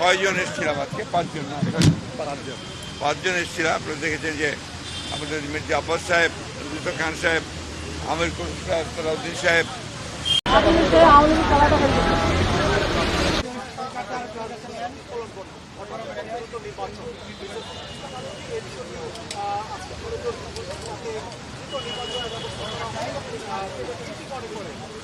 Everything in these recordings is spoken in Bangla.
ছয়জন এসেছিলাম আজকে? পাঁচজন পাঁচজন। এসেছিলাম। আপনারা দেখেছেন যে আমাদের মির্জা আব্বাস সাহেব রুজুত খান সাহেব আমির কুল সাহেব সালাউদ্দিন সাহেব। হ্যাঁ।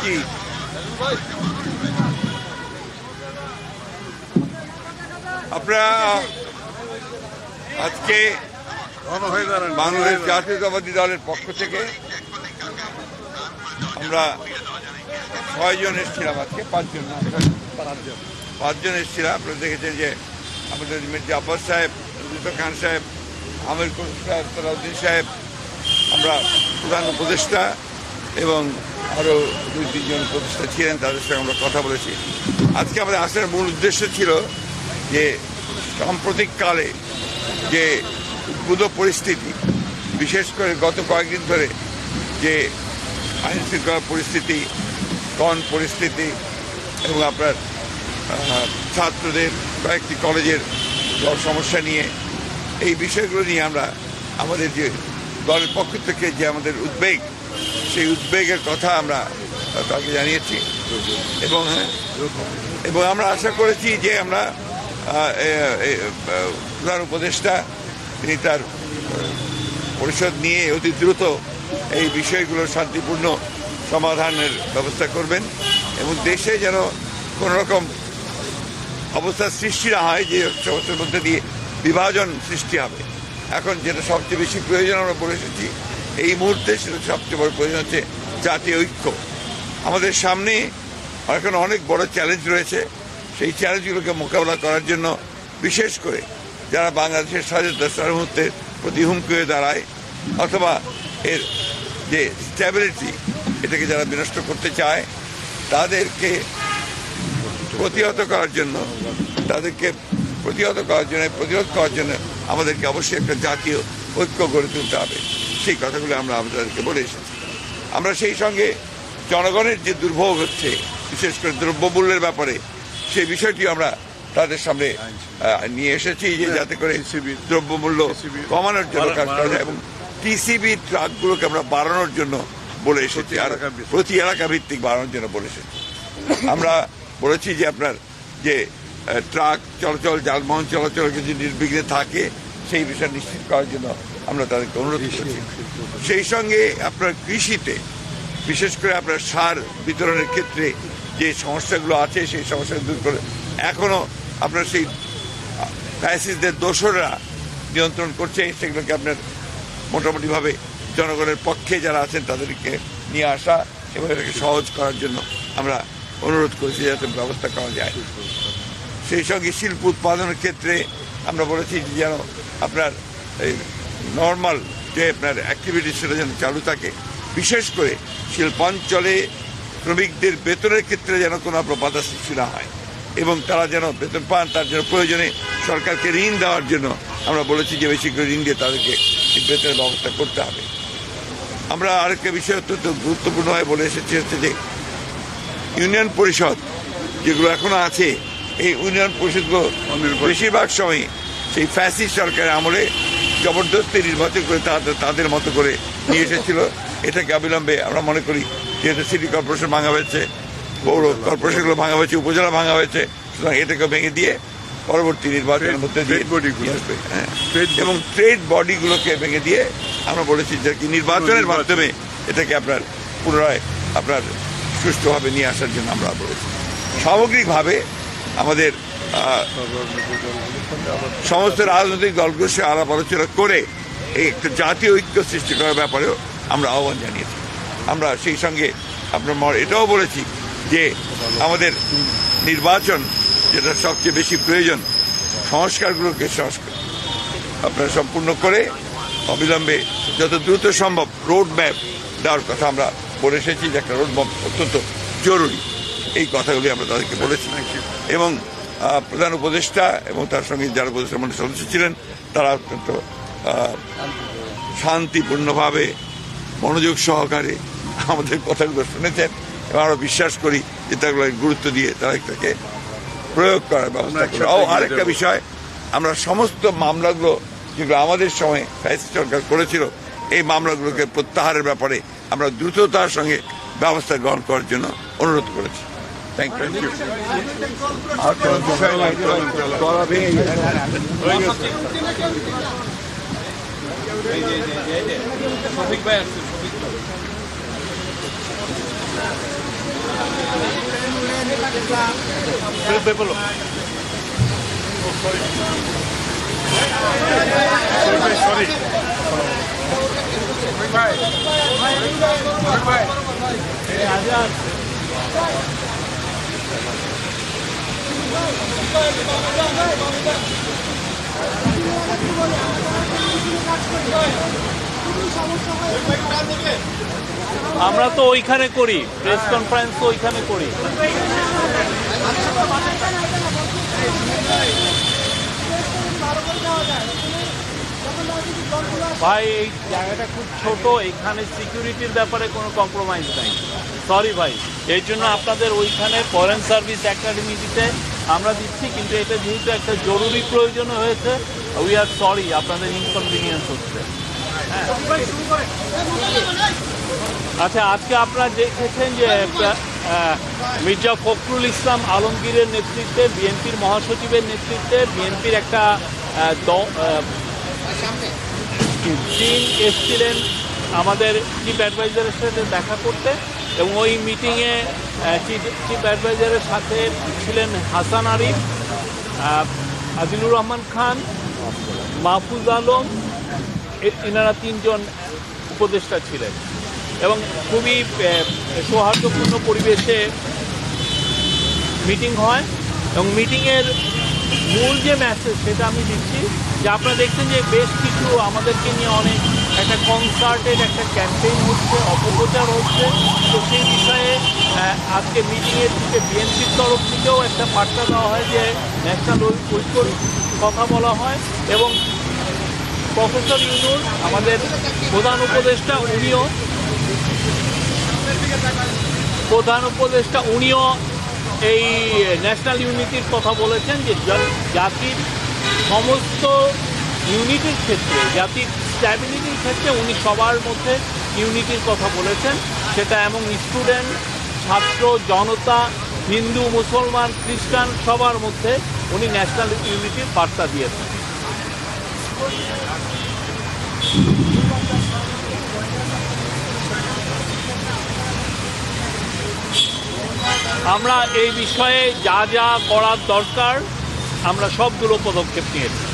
কি? আপনারা আজকে বাংলাদেশ জাতীয়তাবাদী দলের পক্ষ থেকে আমরা ছয়জন এসেছিলাম আজকে, পাঁচজন পাঁচজন এসেছিলাম। আপনারা দেখেছেন যে আমাদের মির্জা আব্বাস সাহেব খান সাহেব, আমির কুল সাহেব সালাউদ্দিন সাহেব আমরা প্রধান উপদেষ্টা এবং আরও দুই তিনজন উপদেষ্টা ছিলেন, তাদের সঙ্গে আমরা কথা বলেছি। আজকে আমাদের আসার মূল উদ্দেশ্য ছিল যে সাম্প্রতিককালে যে উদ্ভূত পরিস্থিতি, বিশেষ করে গত কয়েকদিন ধরে যে আইন শৃঙ্খলা পরিস্থিতি কন পরিস্থিতি এবং আপনার ছাত্রদের কয়েকটি কলেজের সমস্যা নিয়ে, এই বিষয়গুলো নিয়ে আমরা আমাদের যে দলের পক্ষ থেকে যে আমাদের উদ্বেগ, সেই উদ্বেগের কথা আমরা তাকে জানিয়েছি। এবং হ্যাঁ এবং আমরা আশা করেছি যে আমরা প্রধান উপদেষ্টা, তিনি তার পরিষদ নিয়ে অতি দ্রুত এই বিষয়গুলোর শান্তিপূর্ণ সমাধানের ব্যবস্থা করবেন এবং দেশে যেন কোনো রকম অবস্থার সৃষ্টি না হয়, যে সমস্যার মধ্যে দিয়ে বিভাজন সৃষ্টি হবে। এখন যেটা সবচেয়ে বেশি প্রয়োজন আমরা বলে এসেছি, এই মুহূর্তে সেটা সবচেয়ে বড় প্রয়োজন হচ্ছে জাতীয় ঐক্য। আমাদের সামনে এখন অনেক বড় চ্যালেঞ্জ রয়েছে। সেই চ্যালেঞ্জগুলোকে মোকাবেলা করার জন্য বিশেষ করে যারা বাংলাদেশের স্বাধীনতা সার্বভৌমত্বের প্রতি হুমকি হয়ে দাঁড়ায়, অথবা এর যে স্ট্যাবিলিটি এটাকে যারা বিনষ্ট করতে চায়, তাদেরকে প্রতিহত করার জন্য, তাদেরকে প্রতিহত করার জন্য, প্রতিরোধ করার জন্য আমাদেরকে অবশ্যই একটা জাতীয় ঐক্য গড়ে তুলতে হবে। সেই কথাগুলো আমরা আমাদেরকে বলে এসেছি। আমরা সেই সঙ্গে জনগণের যে দুর্ভোগ হচ্ছে বিশেষ করে দ্রব্যমূল্যের ব্যাপারে সেই বিষয়টি আমরা তাদের সামনে নিয়ে এসেছি যে যাতে করে দ্রব্যমূল্য কমানোর জন্য কাজ করা যায় এবং টিসিবি ট্রাকগুলোকে আমরা বাড়ানোর জন্য বলে এসেছি আর প্রতি এলাকা ভিত্তিক বাড়ানোর জন্য বলে এসেছি। আমরা বলেছি যে আপনার যে ট্রাক চলাচল যানবাহন চলাচল যদি নির্বিঘ্নে থাকে সেই বিষয় নিশ্চিত করার জন্য আমরা তাদেরকে অনুরোধ করেছি। সেই সঙ্গে আপনার কৃষিতে বিশেষ করে আপনার সার বিতরণের ক্ষেত্রে যে সমস্যাগুলো আছে সেই সমস্যা দূর করে এখনও আপনার সেই ফ্যাসিসদের দোসররা নিয়ন্ত্রণ করছে সেগুলোকে আপনার মোটামুটিভাবে জনগণের পক্ষে যারা আছেন তাদেরকে নিয়ে আসা এবং এটাকে সহজ করার জন্য আমরা অনুরোধ করেছি যাতে ব্যবস্থা করা যায়। সেই সঙ্গে শিল্প উৎপাদনের ক্ষেত্রে আমরা বলেছি যেন আপনার এই নর্মাল যে আপনার অ্যাক্টিভিটি সেটা যেন চালু থাকে। বিশেষ করে শিল্পাঞ্চলে শ্রমিকদের বেতনের ক্ষেত্রে যেন কোনো বাধা সৃষ্টি না হয় এবং তারা যেন বেতন পান, তার জন্য প্রয়োজনে সরকারকে ঋণ দেওয়ার জন্য আমরা বলেছি যে বেশি করে ঋণ দিয়ে তাদেরকে বেতনের ব্যবস্থা করতে হবে। আমরা আরেকটা বিষয় অত্যন্ত গুরুত্বপূর্ণভাবে বলে এসেছি হচ্ছে যে ইউনিয়ন পরিষদ যেগুলো এখনও আছে এই ইউনিয়ন পরিষদগুলো বেশিরভাগ সময় সেই ফ্যাসিস্ট সরকারের আমলে জবরদস্তি নির্বাচন করে তাদের তাদের মতো করে নিয়ে এসেছিল। এটাকে অবিলম্বে আমরা মনে করি যেহেতু সিটি কর্পোরেশন ভাঙা হয়েছে পৌর কর্পোরেশনগুলো ভাঙা হয়েছে উপজেলা ভাঙা হয়েছে সুতরাং এটাকে ভেঙে দিয়ে পরবর্তী নির্বাচনের মধ্যে। হ্যাঁ। এবং ট্রেড বডিগুলোকে ভেঙে দিয়ে আমরা বলেছি যে কি নির্বাচনের মাধ্যমে এটাকে আপনার পুনরায় আপনার সুষ্ঠুভাবে নিয়ে আসার জন্য আমরা বলেছি। সামগ্রিকভাবে আমাদের সমস্ত রাজনৈতিক দলগুলোর সাথে আলাপ আলোচনা করে এই একটা জাতীয় ঐক্য সৃষ্টি করার ব্যাপারেও আমরা আহ্বান জানিয়েছি। আমরা সেই সঙ্গে আপনার এটাও বলেছি যে আমাদের নির্বাচন যেটা সবচেয়ে বেশি প্রয়োজন, সংস্কারগুলোকে সংস্কার, আপনারা সম্পূর্ণ করে অবিলম্বে যত দ্রুত সম্ভব রোড ম্যাপ দেওয়ার কথা আমরা বলে এসেছি যে একটা রোড ম্যাপ অত্যন্ত জরুরি। এই কথাগুলি আমরা তাদেরকে বলেছি এবং প্রধান উপদেষ্টা এবং তার সঙ্গে যারা উপদেষ্টা মন্ডলীর সদস্য ছিলেন তারা অত্যন্ত শান্তিপূর্ণভাবে মনোযোগ সহকারে আমাদের কথাগুলো শুনেছেন এবং আমরা বিশ্বাস করি যে তাগুলো গুরুত্ব দিয়ে তারা এটাকে প্রয়োগ করার ব্যবস্থা করবে। ও আরেকটা বিষয় আমরা সমস্ত মামলাগুলো যেগুলো আমাদের সময় ফ্যাসিস্ট সরকার করেছিল এই মামলাগুলোকে প্রত্যাহারের ব্যাপারে আমরা দ্রুততার সঙ্গে ব্যবস্থা গ্রহণ করার জন্য অনুরোধ করেছি। থ্যাংক ইউ আর কোনো বিষয় নাই করাবে আমরা তো ওইখানে করি প্রেস কনফারেন্স তো ওইখানে করি। ভাই, এই জায়গাটা খুব ছোট, এখানে সিকিউরিটির ব্যাপারে কোনো কম্প্রোমাইজ নাই। সরি ভাই এই জন্য আপনাদের ওইখানে ফরেন সার্ভিস একাডেমি দিতে আমরা দিচ্ছি, কিন্তু এটা যেহেতু একটা জরুরি প্রয়োজন হয়েছে উই আর সরি আপনাদের ইনকনভিনিয়েন্স হচ্ছে। আচ্ছা আজকে আপনারা দেখেছেন যে মির্জা ফখরুল ইসলাম আলমগীরের নেতৃত্বে, বিএনপির মহাসচিবের নেতৃত্বে, বিএনপির একটা টিম এসছিলেন আমাদের চিফ অ্যাডভাইজারের সাথে দেখা করতে। এবং ওই মিটিংয়ে চিফ অ্যাডভাইজারের সাথে ছিলেন হাসান আরিফ আহ, আদিলুর রহমান খান মাহফুজ আলম এনারা তিনজন উপদেষ্টা ছিলেন। এবং খুবই সৌহার্দ্যপূর্ণ পরিবেশে মিটিং হয়। এবং মিটিংয়ের মূল যে মেসেজ সেটা আমি দিচ্ছি যে আপনারা দেখছেন যে বেশ কিছু আমাদেরকে নিয়ে অনেক একটা কনসার্টেড একটা ক্যাম্পেইন হচ্ছে, অপপ্রচার হচ্ছে। তো সেই বিষয়ে আজকে মিটিংয়ের দিকে বিএনপির তরফ থেকেও একটা বার্তা দেওয়া হয় যে ন্যাশনাল ঐক্যর কথা বলা হয় এবং প্রফেসর ইউনুস, আমাদের প্রধান উপদেষ্টা, উনিও প্রধান উপদেষ্টা, উনিও এই ন্যাশনাল ইউনিটির কথা বলেছেন যে জাতির সমস্ত ইউনিটির ক্ষেত্রে, জাতির স্ট্যাবিলিটির ক্ষেত্রে উনি সবার মধ্যে ইউনিটির কথা বলেছেন। সেটা এমন স্টুডেন্ট ছাত্র, জনতা, হিন্দু, মুসলমান, খ্রিস্টান, সবার মধ্যে উনি ন্যাশনাল ইউনিটির বার্তা দিয়েছেন। আমরা এই বিষয়ে যা যা করার দরকার, আমরা সবগুলো পদক্ষেপ নিয়েছি।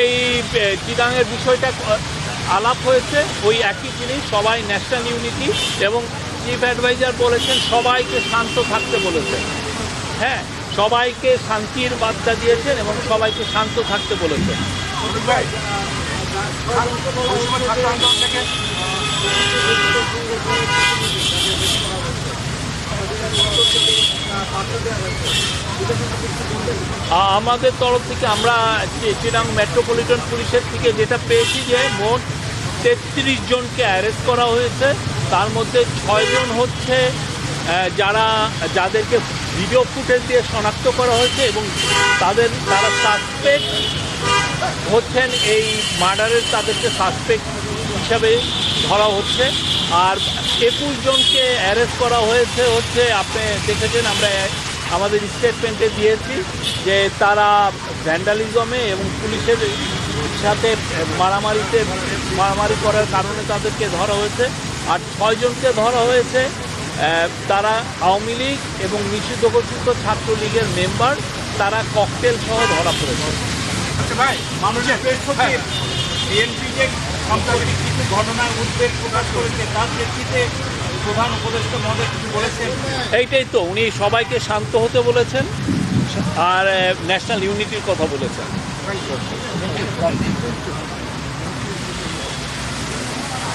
এই চিটাংয়ের বিষয়টা আলাপ হয়েছে। ওই একই জিনিস, সবাই ন্যাশনাল ইউনিটি এবং চিফ অ্যাডভাইজার বলেছেন, সবাইকে শান্ত থাকতে বলেছেন। হ্যাঁ সবাইকে শান্তির বার্তা দিয়েছেন এবং সবাইকে শান্ত থাকতে বলেছেন। আমাদের তরফ থেকে আমরা চিরাং মেট্রোপলিটন পুলিশের থেকে যেটা পেয়েছি যে মোট তেত্রিশ জনকে অ্যারেস্ট করা হয়েছে। তার মধ্যে ছয়জন হচ্ছে যারা, যাদেরকে ভিডিও ফুটেজ দিয়ে শনাক্ত করা হয়েছে এবং তাদের, তারা সাসপেক্ট হচ্ছেন এই মার্ডারের তাদেরকে সাসপেক্ট হিসাবে ধরা হচ্ছে। আর একুশ জনকে অ্যারেস্ট করা হয়েছে হচ্ছে আপনি দেখেছেন আমরা আমাদের স্টেটমেন্টে দিয়েছি যে তারা ভ্যান্ডালিজমে এবং পুলিশের সাথে মারামারিতে মারামারি করার কারণে তাদেরকে ধরা হয়েছে। আর ছয়জনকে ধরা হয়েছে তারা আওয়ামী লীগ এবং নিষিদ্ধ ঘোষিত ছাত্রলীগের মেম্বার তারা ককটেল সহ ধরা পড়েছে। আচ্ছা ভাই মানুষের বিএনপি যে সাম্প্রতিক কিছু ঘটনার উদ্বেগ প্রকাশ করেছে, তার প্রেক্ষিতে প্রধান উপদেষ্টা মহোদয় কিছু বলেছেন। এইটাই তো, উনি সবাইকে শান্ত হতে বলেছেন আর ন্যাশনাল ইউনিটির কথা বলেছেন।